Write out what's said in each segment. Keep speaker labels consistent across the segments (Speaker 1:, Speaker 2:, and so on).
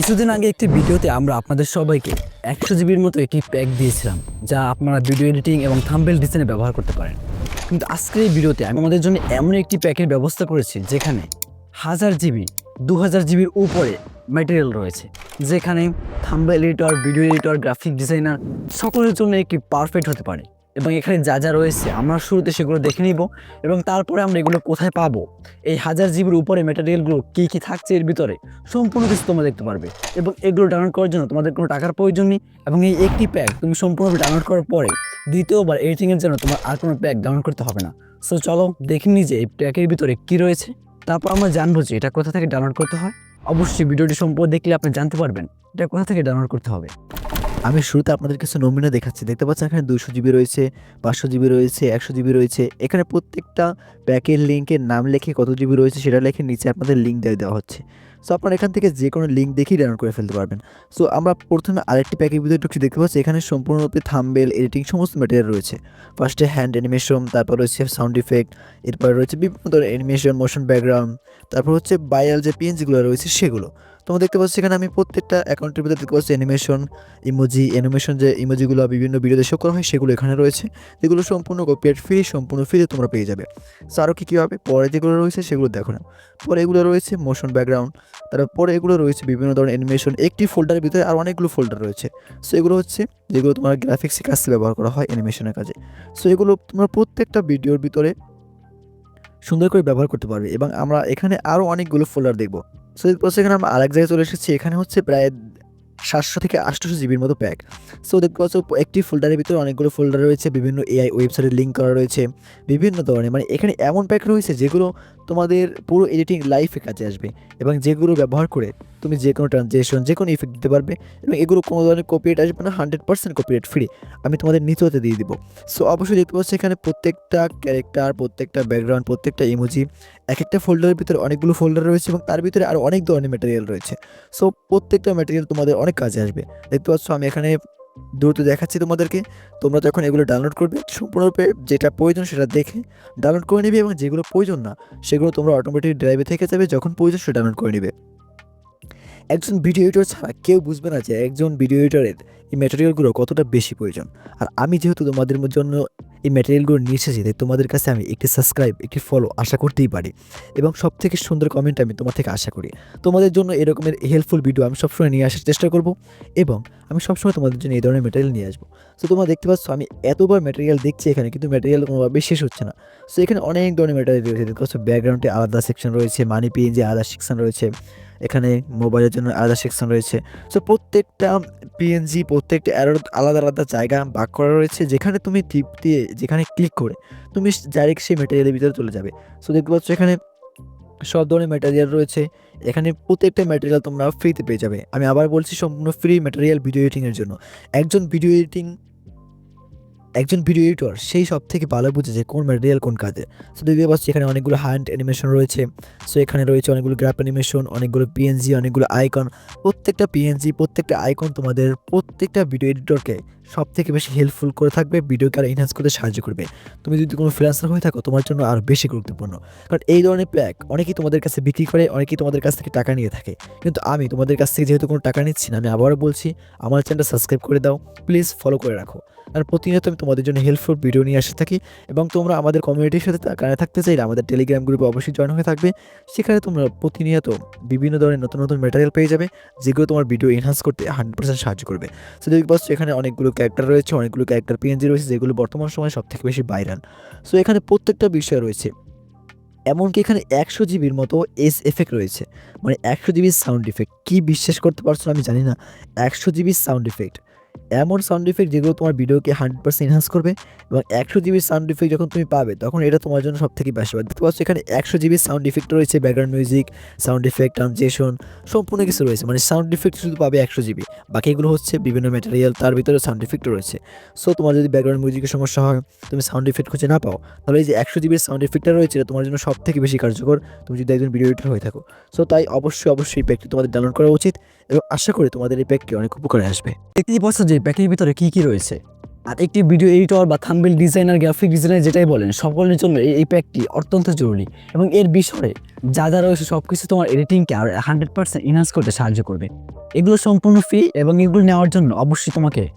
Speaker 1: কিছুদিন আগে একটি ভিডিওতে আমরা আপনাদের সবাইকে একশো জিবির মতো একটি প্যাক দিয়েছিলাম, যা আপনারা ভিডিও এডিটিং এবং থাম্বেল ডিজাইনে ব্যবহার করতে পারেন। কিন্তু আজকের এই ভিডিওতে আমি আমাদের জন্য এমন একটি প্যাকের ব্যবস্থা করেছি, যেখানে হাজার জিবি, দু হাজার জিবির উপরে ম্যাটেরিয়াল রয়েছে, যেখানে thumbnail editor, video editor graphic designer সকলের জন্য একটি পারফেক্ট হতে পারে। এবং এখানে যা যা রয়েছে আমরা শুরুতে সেগুলো দেখে নিব এবং তারপরে আমরা এগুলো কোথায় পাবো? এই হাজার জিবির উপরে ম্যাটেরিয়ালগুলো কী কী থাকছে এর ভিতরে সম্পূর্ণ কিছু তোমরা দেখতে পারবে এবং এগুলো ডাউনলোড করার জন্য তোমাদের কোনো টাকার প্রয়োজন নেই এবং এই একটি প্যাক তুমি সম্পূর্ণভাবে ডাউনলোড করার পরে দ্বিতীয়বার এডিটিংয়ের জন্য তোমার আর কোনো প্যাক ডাউনলোড করতে হবে না। সো চলো দেখে নিই যে এই প্যাকের ভিতরে কী রয়েছে। তারপর আমরা জানব যে এটা কোথা থেকে ডাউনলোড করতে হয়। অবশ্যই ভিডিওটি সম্পর্কে দেখলে আপনি জানতে পারবেন এটা কোথা থেকে ডাউনলোড করতে হবে।
Speaker 2: আমি শুরুতে আপনাদের কিছু নমুনা দেখাচ্ছি। দেখতে পাচ্ছেন এখানে দুশো জিবি রয়েছে, পাঁচশো জিবি রয়েছে, একশো জিবি রয়েছে। এখানে প্রত্যেকটা প্যাকের লিঙ্কের নাম লেখে কত জিবি রয়েছে সেটা লেখে নিচে আপনাদের লিঙ্ক দিয়ে দেওয়া হচ্ছে। সো আপনারা এখান থেকে যে কোনো লিঙ্ক দেখেই ডাউনলোড করে ফেলতে পারবেন। সো আমরা প্রথমে আরেকটি প্যাকের ভিতরে ঢুকছি, দেখতে পাচ্ছি এখানে সম্পূর্ণরূপে থাম্বেল এডিটিং সমস্ত ম্যাটেরিয়াল রয়েছে। ফার্স্টে হ্যান্ড অ্যানিমেশন তারপর রয়েছে সাউন্ড ইফেক্ট এরপর রয়েছে বিভিন্ন ধরনের অ্যানিমেশন মোশন ব্যাকগ্রাউন্ড তারপর হচ্ছে বায়াল যে পিএনজিগুলো রয়েছে সেগুলো। তোমরা দেখতে পাচ্ছ এখানে আমি প্রত্যেকটা অ্যাকাউন্টের ভিতরে দেখতে পাচ্ছি অ্যানিমেশন ইমোজি অ্যানিমেশন যে ইমোজিগুলো বিভিন্ন ভিডিওতে শো করা হয়, সেগুলো এখানে রয়েছে। যেগুলো সম্পূর্ণ কপিরাইট ফ্রি সম্পূর্ণ ফ্রিতে তোমরা পেয়ে যাবে। সো আরও কী কী হবে? পরে যেগুলো রয়েছে, সেগুলো দেখো না। পরে এগুলো রয়েছে মোশন ব্যাকগ্রাউন্ড তারপরে এগুলো রয়েছে বিভিন্ন ধরনের অ্যানিমেশন একটি ফোল্ডারের ভিতরে আর অনেকগুলো ফোল্ডার রয়েছে। সো এগুলো হচ্ছে যেগুলো তোমার গ্রাফিক্সের কাজে ব্যবহার করা হয় অ্যানিমেশনের কাজে। সো এগুলো তোমরা প্রত্যেকটা ভিডিওর ভিতরে সুন্দর করে ব্যবহার করতে পারবে এবং আমরা এখানে আরও অনেকগুলো ফোল্ডার দেখব। সো এরপর সেখানে আমরা আরেক জায়গায় চলে এসেছি। এখানে হচ্ছে প্রায় সাতশো থেকে আটশোশো জিবির মতো প্যাক। সো দেখতে পাচ্ছ একটি ফোল্ডারের ভিতরে অনেকগুলো ফোল্ডার রয়েছে। বিভিন্ন এআই ওয়েবসাইটে লিঙ্ক করা রয়েছে। বিভিন্ন ধরনের মানে এখানে এমন প্যাক রয়েছে যেগুলো তোমাদের পুরো এডিটিং লাইফে কাজে আসবে এবং যেগুলো ব্যবহার করে তুমি যে কোনো ট্রানজেকশন যে কোনো ইফেক্ট দিতে পারবে এবং এগুলো কোনো ধরনের কপিরাইট আসবে না হান্ড্রেড পার্সেন্ট কপিরাইট ফ্রি আমি তোমাদের নিচেতে দিয়ে দিব। সো অবশ্যই দেখতে পাচ্ছি এখানে প্রত্যেকটা ক্যারেক্টার প্রত্যেকটা ব্যাকগ্রাউন্ড প্রত্যেকটা ইমোজি এক একটা ফোল্ডারের ভিতরে অনেকগুলো ফোল্ডার রয়েছে এবং তার ভিতরে আরও অনেক ধরনের ম্যাটেরিয়াল রয়েছে। সো প্রত্যেকটা ম্যাটেরিয়াল তোমাদের অনেক কাজে আসবে। দেখতে পাচ্ছ আমি এখানে দ্রুত দেখাচ্ছি তোমাদেরকে। তোমরা যখন এগুলো ডাউনলোড করবে। সম্পূর্ণরূপে যেটা প্রয়োজন সেটা দেখে ডাউনলোড করে নেবে এবং যেগুলো প্রয়োজন না, সেগুলো তোমরা অটোমেটিক ড্রাইভে থেকে যাবে, যখন প্রয়োজন সেটা ডাউনলোড করে নেবে। একজন ভিডিও এডিটর ছাড়া কেউ বুঝবে না যে একজন ভিডিও এডিটরের এই ম্যাটেরিয়ালগুলো কতটা বেশি প্রয়োজন? আর আমি যেহেতু তোমাদের জন্য এই ম্যাটেরিয়ালগুলো নিয়ে এসেছি, তাই তোমাদের কাছে আমি একটি সাবস্ক্রাইব একটি ফলো আশা করতেই পারি। এবং সব থেকে সুন্দর কমেন্ট আমি তোমার থেকে আশা করি। তোমাদের জন্য এরকমের হেল্পফুল ভিডিও আমি সবসময় নিয়ে আসার চেষ্টা করব এবং আমি সবসময় তোমাদের জন্য এই ধরনের ম্যাটেরিয়াল নিয়ে আসব। সো তোমরা দেখতে পাচ্ছ, আমি এতবার ম্যাটেরিয়াল দেখছি এখানে, কিন্তু ম্যাটেরিয়াল কোনোভাবে শেষ হচ্ছে না। সো এখানে অনেক ধরনের ম্যাটেরিয়াল রয়েছে, দেখতে পাচ্ছ ব্যাকগ্রাউন্ডে আলাদা সেকশন রয়েছে মানি পিএনজি আলাদা সেকশন রয়েছে। এখানে মোবাইলের জন্য আলাদা সেকশন রয়েছে। সো প্রত্যেকটা পিএনজি প্রত্যেকটা অ্যারোর আলাদা আলাদা জায়গা ভাগ করা রয়েছে। যেখানে তুমি টিপ দিয়ে, যেখানে ক্লিক করে তুমি ডাইরেক্ট সেই মেটেরিয়ালের ভিতরে চলে যাবে। সো দেখতে পাচ্ছ এখানে সব ধরনের ম্যাটেরিয়াল রয়েছে। এখানে প্রত্যেকটা ম্যাটেরিয়াল তোমরা ফ্রিতে পেয়ে যাবে। আমি আবার বলছি, সম্পূর্ণ ফ্রি ম্যাটেরিয়াল ভিডিও এডিটিংয়ের জন্য। একজন ভিডিও এডিটিং একজন ভিডিও এডিটর সেই সব থেকে ভালো বুঝে যে কোন ম্যাটেরিয়াল কোন কাজে। সো দেখতে পাচ্ছি এখানে অনেকগুলো হ্যান্ড অ্যানিমেশন রয়েছে। সো এখানে রয়েছে অনেকগুলো গ্রাফ অ্যানিমেশন অনেকগুলো পিএনজি অনেকগুলো আইকন প্রত্যেকটা পিএনজি প্রত্যেকটা আইকন তোমাদের প্রত্যেকটা ভিডিও এডিটরকে সব থেকে বেশি হেল্পফুল করে থাকবে ভিডিওকে আরও এনহান্স করতে সাহায্য করবে। তুমি যদি কোনো ফ্রিল্যান্সার হয়ে থাকো, তোমার জন্য আরও বেশি গুরুত্বপূর্ণ। কারণ এই ধরনের প্যাক অনেকেই তোমাদের কাছে বিক্রি করে, অনেকেই তোমাদের কাছ থেকে টাকা নিয়ে থাকে। কিন্তু আমি তোমাদের কাছ থেকে যেহেতু কোনো টাকা নিচ্ছি না, আমি আবারও বলছি, আমার চ্যানেলটা সাবস্ক্রাইব করে দাও প্লিজ ফলো করে রাখো। আর প্রতিনিয়ত আমি তোমাদের জন্য হেল্পফুল ভিডিও নিয়ে আসতে থাকি এবং তোমরা আমাদের কমিউনিটির সাথে কানে থাকতে চাইলে আমাদের টেলিগ্রাম গ্রুপে অবশ্যই জয়েন হয়ে থাকবে। সেখানে তোমরা প্রতিনিয়ত বিভিন্ন ধরনের নতুন নতুন ম্যাটেরিয়াল পেয়ে যাবে, যেগুলো তোমার ভিডিও এনহান্স করতে হান্ড্রেড পার্সেন্ট সাহায্য করবে। সো দেখতে এখানে অনেকগুলো ক্যারেক্টার রয়েছে, অনেকগুলো ক্যারেক্টার পিএনজি রয়েছে, যেগুলো বর্তমান সময়ে সব থেকে বেশি ভাইরাল সো এখানে প্রত্যেকটা বিষয় রয়েছে। এমনকি এখানে একশো জিবির মতো এস এফেক্ট রয়েছে। মানে একশো জিবির সাউন্ড ইফেক্ট কী বিশ্বাস করতে পারছ আমি জানি না। একশো জিবির সাউন্ড ইফেক্ট এমন সাউন্ড ইফেক্ট যেগুলো তোমার ভিডিওকে হান্ড্রেড পার্সেন্ট এনহান্স করবে এবং একশো জিবির সাউন্ড ইফেক্ট যখন তুমি পাবে, তখন এটা তোমার জন্য সব থেকে বেশি দেখতে পাচ্ছ এখানে একশো জিবির সাউন্ড ইফেক্ট রয়েছে background music sound effect transaction সম্পূর্ণ কিছু রয়েছে। মানে সাউন্ড ইফেক্ট শুধু পাবে একশো জিবি বাকিগুলো হচ্ছে বিভিন্ন ম্যাটেরিয়াল তার ভিতরে সাউন্ড ইফেক্টও রয়েছে। সো তোমার যদি ব্যাকগ্রাউন্ড মিউজিকের সমস্যা হয়, তুমি সাউন্ড ইফেক্ট খুঁজে না পাও, তাহলে এই যে একশো জিবির সাউন্ড ইফেক্টটা রয়েছে, এটা তোমার জন্য সব থেকে বেশি কার্যকর। তুমি যদি একজন ভিডিও এডিটর হয়ে থাকো। সো তাই অবশ্যই অবশ্যই এই প্যাকটি তোমাদের ডাউনলোড করা উচিত এবং আশা করি তোমাদের এই প্যাকটি অনেক উপকারে আসবে।
Speaker 1: দেখতেই পাচ্ছ যে প্যাকের ভিতরে কী কী রয়েছে। আর একটি ভিডিও এডিটর বা থাম্বেল ডিজাইনার গ্রাফিক ডিজাইনার যেটাই বলেন, সকলের জন্য এই- প্যাকটি অত্যন্ত জরুরি। এবং এর বিষয়ে যা যা রয়েছে সব কিছু তোমার এডিটিংকে আর হান্ড্রেড পার্সেন্ট ইনহান্স করতে সাহায্য করবে। এগুলো সম্পূর্ণ ফ্রি এবং এগুলো নেওয়ার জন্য অবশ্যই তোমাকে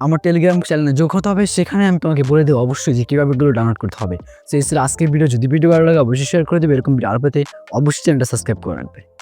Speaker 1: আমার টেলিগ্রাম চ্যানেলে যোগ হতে হবে। সেখানে আমি তোমাকে বলে দেবো অবশ্যই যে কীভাবে এগুলো ডাউনলোড করতে হবে। সেই আজকের ভিডিও যদি ভিডিও ভালো লাগে, অবশ্যই শেয়ার করে দেবে। এরকম ভিডিও আরও পেতে অবশ্যই চ্যানেলটা সাবস্ক্রাইব করে রাখবে।